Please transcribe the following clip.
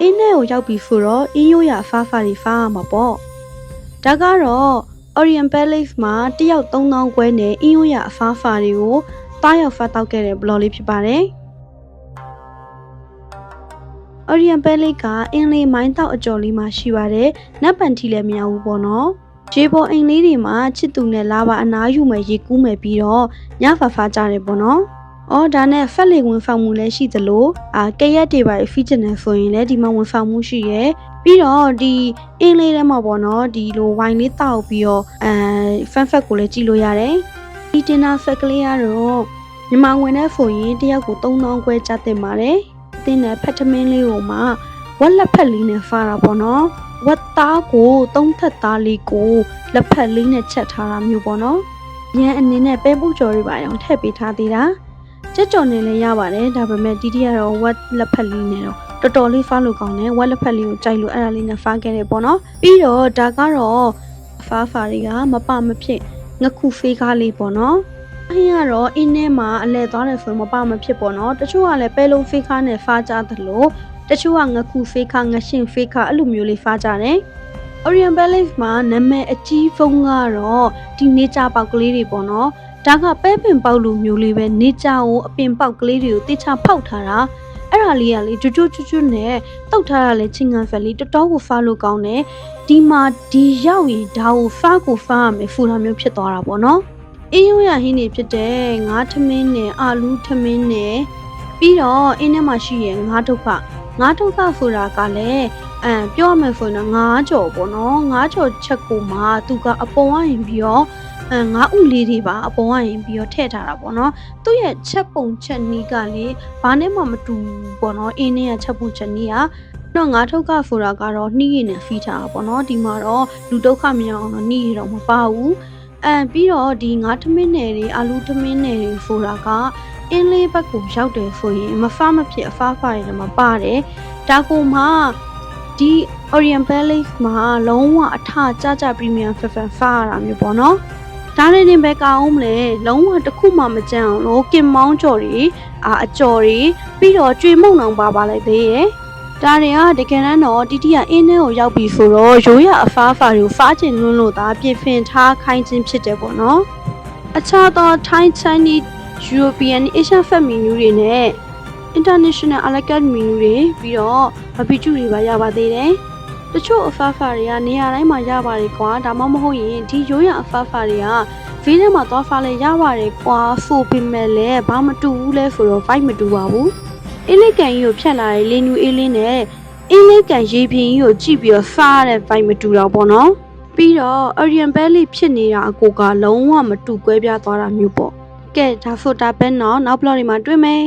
အင်းနဲ့ကိုရောက်ပြီဆိုတော့အင်းရိုးရအဖားဖားတွေဖားရမှာပေါ့ဒါကတော့ Orient Palace မှာတယောက်3000ခွဲနဲ့အင်းရိုးရအဖားဖားတွေကိုတားရောက်ဖားတောက်ခဲ့တဲ့ဘလော်လေးဖြစ်ပါတယ် Orient Palace ကအင်းလေးမိုင်းတောက်အကျော်လေးမှာရှိပါတယ်နတ်ပန်ထီလည်းမရဘူးပေါ့နော်ရေပေါ်အိမ်လေးတွေမှာချစ်သူနဲ့လာပါအနားယူမယ်ရေကူးမယ်ပြီးတော့ညဖာဖားကြတယ်ပေါ့နော်။ အော်ဒါနဲ့ဖက်လေဝင်ဖောက်မှုလည်းရှိသလိုအာကရက်တွေပါဖီချင်တယ်ဆိုရင်လည်းဒီမှာဝင်ဖောက်မှုရှိရယ်ပြီးတော့ဒီအင်းလေးထဲမှာပေါ့နော်ဒီလိုဝိုင်လေးတောက်ပြီးတော့အဲဖန်ဖက်ကိုလည်းကြည့်လို့ရတယ်။ဒီတင်နာဖက်ကလေးကတော့မြန်မာဝင်တဲ့ဆိုရင်တယောက်ကို3000ခွဲကျတင်ပါတယ်။အတင်းနဲ့ဖက်ထမင်းလေးကိုမှဝက်လက်ဖက်လေးနဲ့ဖားတာပေါ့နော်။ဝက်သားကိုသုံးထက်သားလေးကိုလက်ဖက်လေးနဲ့ချက်ထားတာမျိုးပေါ့နော်။ရန်အနေနဲ့ပဲပုတ်ကြော်တွေပါအောင်ထည့်ပေးထားသေးတာ။ ကြက်ကြော်နေလည်းရပါတယ်ဒါပေမဲ့ဒီတီကတော့ဝက်လက်ဖက်လေးနဲ့တော့တော်တော်လေးဖားလို့ကောင်းတယ်ဝက်လက်ဖက်လေးကိုကြိုက်လို့အဲ့ဒါလေးနဲ့ဖားခဲ့တယ်ပေါ့နော်။ပြီးတော့ဒါကတော့အဖားဖားတွေကမပမဖြစ်ငခုဖေးကားလေးပေါ့နော်။အဲ့ရတော့အင်းထဲမှာအလဲသွားတယ်ဆိုရင်မပမဖြစ်ပေါ့နော်။တချို့ကလည်းပဲလုံးဖေးကားနဲ့ဖားကြသလိုတချို့ကငခုဖေးကားငရှင်ဖေးကားအဲ့လိုမျိုးလေးဖားကြတယ်။ Orient Palace မှာနာမည်အကြီးဖုံးကတော့ဒီနေကြပေါက်ကလေးတွေပေါ့နော်။ ဒါကပဲပင်ပေါက်လိုမျိုးလေးပဲနေကြကိုအပင်ပေါက်ကလေးတွေကိုတေချာဖောက်ထားတာ။အဲ့ဒါလေးကလေကျွတ်ကျွတ်ကျွတ်ကျွတ်နဲ့တုတ်ထားတာလေချင်းကန်ဖက်လေးတော်တော်ကိုဖားလို့ကောင်းတယ်။ဒီမှာဒီရောက်ရင်ဒါကိုဖားကိုဖားရမယ်ဖူတာမျိုးဖြစ်သွားတာပေါ့နော်။အင်းရိုးရဟင်းနေဖြစ်တဲ့ငါးထမင်းနဲ့အာလူးထမင်းနဲ့ပြီးတော့အင်းထဲမှာရှိရဲ့ငါးထုတ်ခငါးထုတ်ခဆိုတာကလည်းအဲပြောရမယ်ဆိုရင်တော့ငါးကြော်ပေါ့နော်ငါးကြော်ချက်ကိုမှသူကအပေါ်ဝရင်ပြီးတော့အဲ ငါးဥလေးတွေပါအပေါ်ဝရင်ပြီးတော့ထည့်ထားတာပေါ့နော်သူ့ရဲ့ချက်ပုံချက်နီးကလေဘာနဲ့မှမတူဘူးပေါ့နော်အင်းနဲ့ချက်ပုံချက်နီးကတော့ငါးထုတ်ခဆိုတာကတော့နှီးရည်နဲ့ဖီးထားတာပေါ့နော်ဒီမှာတော့လူဒုက္ခမရအောင်တော့နှီးရည်တော့မပါဘူးအဲပြီးတော့ဒီငါးထမင်းနယ်တွေအာလူထမင်းနယ်တွေဆိုတာကအင်းလေးဘက်ကိုရောက်တယ်ဆိုရင်မဖမဖြစ်အဖားဖားတွေမှာပါတယ်ဒါကိုမှဒီ Orient Palace မှာလုံးဝအထကြကြ Premium ဖဖဖားရတာမျိုးပေါ့နော် ဒါနဲ့တင်ပဲကောင်းမလဲလုံးဝတစ်ခုမှမကြမ်းအောင်လို့ကင်မောင်းကြော်တွေအာအကြော်တွေပြီးတော့ကျွေမုံအောင်ပါပါလိုက်သေးရဲ့ဒါတွေကတကယ်တမ်းတော့တီတီကအင်းထဲကိုရောက်ပြီဆိုတော့ရိုးရအဖားဖားတွေကိုဖားကျင်လွန်းလို့သာပြင်ဖင်ထားခိုင်းခြင်းဖြစ်တယ်ပေါ့နော်အခြားသော Thai Chinese European Asian Fat menu တွေနဲ့ International a la carte menu တွေပြီးတော့ barbecue တွေပါရပါသေးတယ်။ တချို့အဖာဖာတွေကနေရာတိုင်းမှာရပါတယ်ကွာဒါမှမဟုတ်ရင်ဒီရိုးရအဖာဖာတွေကဗီးထဲမှာသွားဖာလဲရပါတယ်ကွာဆိုပေမဲ့လည်းဘာမတူဘူးလဲဆိုတော့ fight မတူပါဘူးအေးလေးကန်ကြီးကိုဖြတ်လာတဲ့လင်းနူအေးလေးနဲ့အေးလေးကန်ရေပြင်းကြီးကိုကြည့်ပြီးတော့ဖားတဲ့ fight မတူတော့ဘောနော်ပြီးတော့ Orion Valley ဖြစ်နေတာအကိုကလုံးဝမတူကွဲပြားသွားတာမျိုးပေါ့ကဲဒါဆိုဒါပဲနော်နောက်ဘလော့ဒီမှာတွေ့မယ်